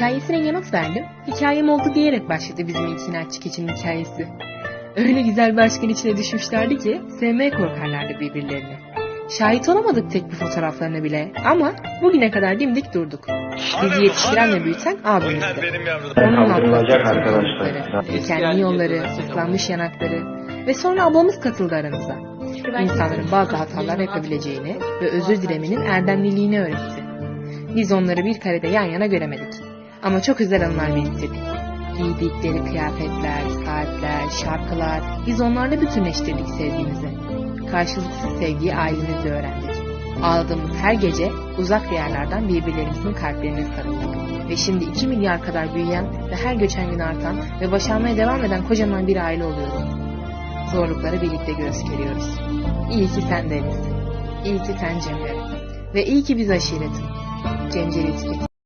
Hikayesine yanıt verdim. Hikayem oldu diyerek başladı bizim inatçı keçinin hikayesi. Öyle güzel bir aşkın içine düşmüşlerdi ki sevmeye korkarlardı birbirlerini. Şahit olamadık tek bir fotoğraflarına bile ama bugüne kadar dimdik durduk. Bizi yetiştiren ve büyüten abimizdi. benim yavrum. Onun Kaldırılacak atlattığı arkadaşlar. zorlukları, Eski dikenli yolları, ıslanmış yanakları ve sonra ablamız katıldı aramıza. İnsanların bazı hatalar yapabileceğini ve özür dilemenin erdemliliğini öğretti. Biz onları bir karede yan yana göremedik. Ama çok özel anılar biriktirdik. Giydikleri kıyafetler, saatler, şarkılar, biz onlarla bütünleştirdik sevgimizi. Karşılıksız sevgiyi ailemizle öğrendik. Ağladığımız her gece uzak diyarlardan birbirlerimizin kalplerine sarıldık. Ve şimdi 2 milyar kadar büyüyen ve her geçen gün artan ve başarmaya devam eden kocaman bir aile oluyoruz. Zorlukları birlikte göğüs geriyoruz. İyi ki sen Deniz. İyi ki sen Cemre. Ve iyi ki biz aşiretim. Cemceli